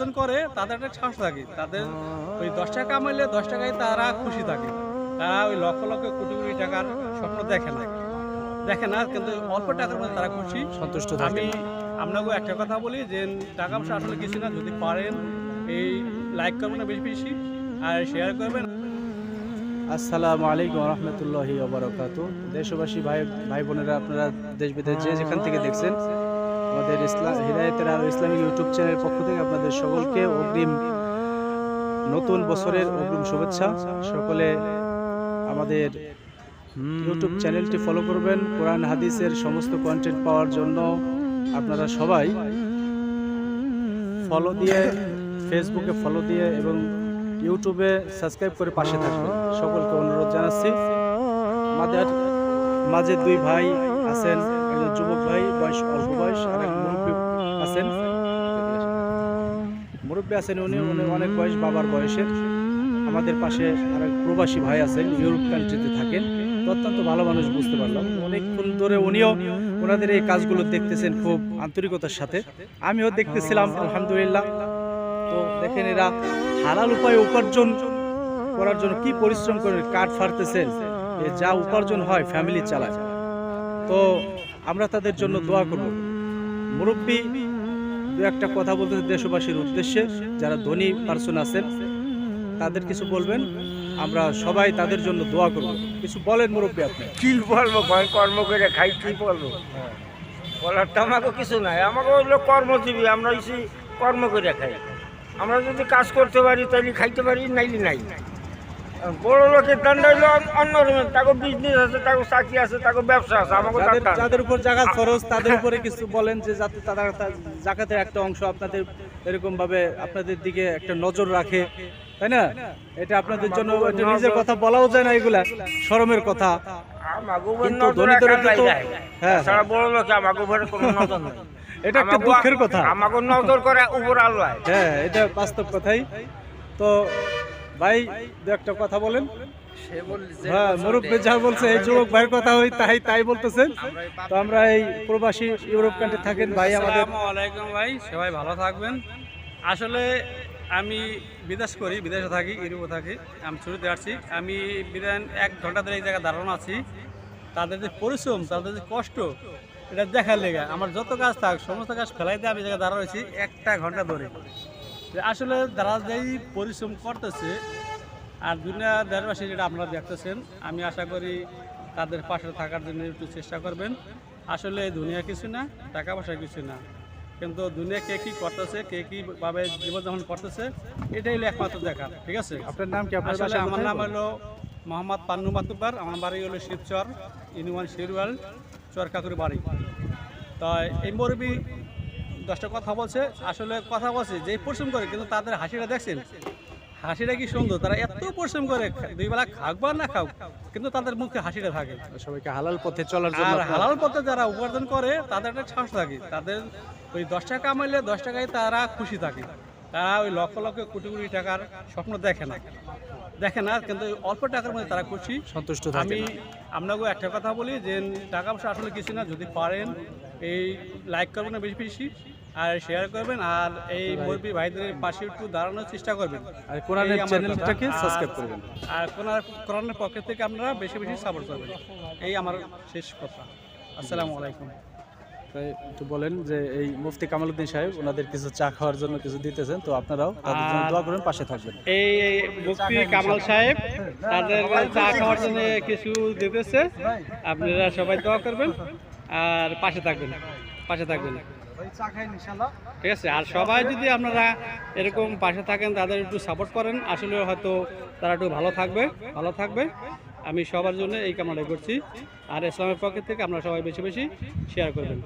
উপার্জন করে তাদের একটা সাহস থাকে। তাদের ওই দশ টাকা কামাইলে দশ টাকায় তারা খুশি থাকে। তারা ওই লক্ষ লক্ষ কোটি কোটি টাকার স্বপ্ন দেখে না। দেখে না কিন্তু অল্প টাকার মধ্যে তারা খুশি। সন্তুষ্ট আমি আপনাকে একটা কথা বলি যে টাকা পয়সা আসলে কিছু না। যদি পারেন এই লাইক করবেন বেশি বেশি আর শেয়ার করবেন। আসসালামু আলাইকুম রহমতুল্লাহি ওবরাকাত দেশবাসী ভাই ভাই বোনেরা আপনারা দেশ বিদেশ যে যেখান থেকে দেখছেন আমাদের ইসলাম হৃদায়তের আর ইসলামিক ইউটিউব চ্যানেলের পক্ষ থেকে আপনাদের সকলকে অগ্রিম নতুন বছরের অগ্রিম শুভেচ্ছা। সকলে আমাদের ইউটিউব চ্যানেলটি ফলো করবেন, কোরআন, হাদিসের সমস্ত কন্টেন্ট পাওয়ার জন্য আপনারা সবাই ফলো দিয়ে ফেসবুকে ফলো দিয়ে এবং ইউটিউবে সাবস্ক্রাইব করে পাশে থাকবেন। সকলকে অনুরোধ জানাচ্ছি। আমাদের মাঝে দুই ভাই আছেন। মুরব্বী আছেন। উনি উনি অনেক বয়স, বাবার বয়সের আমাদের পাশে আর এক প্রবাসী ভাই আছেন, ইউরোপ কান্ট্রিতে থাকেন। অত্যন্ত ভালো মানুষ, বুঝতে পারলাম। অনেকক্ষণ ধরে উনিও ওনাদের এই কাজগুলো দেখতেছেন খুব আন্তরিকতার সাথে। আমিও দেখতেছিলাম, আলহামদুলিল্লাহ। তো দেখেন এরা হালাল উপায়ে উপার্জন করার জন্য কি পরিশ্রম করে কাঠ ফাড়তেছেন যা উপার্জন হয় ফ্যামিলি চালায়। তো আমরা তাদের জন্য দোয়া করব। মুরব্বী, দু একটা কথা বলতে দেশবাসীর উদ্দেশ্যে। যারা ধনী পার্সন আছেন, তাদের কিছু বলবেন? আমরা সবাই তাদের জন্য দোয়া করব। কিছু বলেন মুরব্বী আপনি। কি বলব? কর্ম করে খাই, কি বলব? বলার তো আমাকে কিছু নাই। আমাকে হলো কর্মজীবী, আমরা কর্ম করে খাই। আমরা যদি কাজ করতে পারি তাহলে খাইতে পারি, নাইলে নাই। বড় লোকের দান্ডা হইল অন্য রকমের তাকে বিজনেস আছে তাকে চাকরি আছে তাকে ব্যবসা আছে আমাকে যাদের উপর জাকাত ফরজ তাদের উপরে কিছু বলেন যে যাতে তারা জাকাতের একটা অংশ আপনাদের এরকম ভাবে আপনাদের দিকে একটা নজর রাখে তাই না? এটা আপনাদের জন্য নিজের কথা বলাও যায় না এগুলা শরমের কথা। কিন্তু তো- হ্যাঁ। তাছাড়া বড় লোকে আমাকে উপরে কোনো নজর নেই। এটা একটা দুঃখের কথা। আমাকে নজর করে উপর আল্লাহ। হ্যাঁ এটা বাস্তব কথাই। তো ভাই দু একটা কথা বলেন। হ্যাঁ মুরব্বী যা বলছে এই যুবক ভাইয়ের কথা হই তাই তাই বলতেছেন। তো আমরা এই প্রবাসী ইউরোপ কান্ট্রি থাকেন ভাই আমাদের। আলাইকুম ভাই সবাই ভালো থাকবেন। আসলে আমি বিদেশ করি বিদেশে থাকি ইউরোপে থাকি। আমি ছুটিতে আসছি। আমি বিধান এক ঘণ্টা ধরে এই জায়গায় দাঁড়ানো আছি। তাদের যে পরিশ্রম তাদের যে কষ্ট এটা দেখার লেগে। আমার যত কাজ থাক সমস্ত কাজ ফেলাই দিয়ে আমি জায়গায় দাঁড়ানো আছি একটা ঘণ্টা ধরে। আসলে যারা যেই পরিশ্রম করতেছে আর দুনিয়া দেশবাসী যেটা আপনারা দেখতেছেন আমি আশা করি তাদের পাশে থাকার জন্য একটু চেষ্টা করবেন। আসলে দুনিয়া কিছু না টাকা পয়সা কিছু না। কিন্তু দুনিয়া কে কী করতেছে কে কীভাবে জীবনযাপন করতেছে এটাই হলো একমাত্র দেখা ঠিক আছে? আপনার নাম কি? আপনার আসলে আমার নাম হলো মোহাম্মদ পান্নু মাতুব্বার আমার বাড়ি হলো শিবচর ইউনিয়ন শিরওয়াল চরকাকুর বাড়ি। তাই এই মরবি দশটা কথা বলছে আসলে কথা বলছে যে পরিশ্রম করে কিন্তু তাদের হাসিটা দেখছেন। হাসিটা কি সুন্দর তারা এত পরিশ্রম করে দুই বেলা খাক বা না খাও কিন্তু তাদের মুখে হাসিটা থাকে। সবাইকে হালাল পথে চলার জন্য আর হালাল পথে যারা উপার্জন করে তাদের একটা সাহস থাকে। তাদের ওই দশ টাকা কামাইলে দশ টাকায় তারা খুশি থাকে। তারা ওই লক্ষ লক্ষ কোটি কোটি টাকার স্বপ্ন দেখে না। দেখে না কিন্তু অল্প টাকার মধ্যে তারা খুশি। সন্তুষ্ট আমি থাকেন আপনাকে একটা কথা বলি যে টাকা পয়সা আসলে কিছু না যদি পারেন এই লাইক করবেন বেশি বেশি আর শেয়ার করবেন আর এই মুরব্বী ভাইদের পাশে একটু দাঁড়ানোর চেষ্টা করবেন। আর কোরআনের চ্যানেলটাকে সাবস্ক্রাইব করবেন। আর কোরআন কোরআনের পক্ষ থেকে আপনারা বেশি বেশি সাপোর্ট করবেন। এই আমার শেষ কথা। আসসালামু আলাইকুম। একটু বলেন যে এই মুফতি কামালউদ্দিন সাহেব ওনাদের কিছু চা খাওয়ার জন্য কিছু দিতেছেন তো আপনারাও তাদের জন্য দোয়া করবেন পাশে থাকবেন। এই মুফতি কামাল সাহেব তাদের চা খাওয়ার জন্য কিছু দিতেছে। আপনারা সবাই দোয়া করবেন আর পাশে থাকবেন পাশে থাকবেন। ঠিক আছে আর সবাই যদি আপনারা এরকম পাশে থাকেন তাদের একটু সাপোর্ট করেন। আসলে হয়তো তারা একটু ভালো থাকবে ভালো থাকবে। আমি সবার জন্য এই কামনাটা করছি। আর ইসলামের পক্ষ থেকে আমরা সবাই বেশি বেশি শেয়ার করবেন।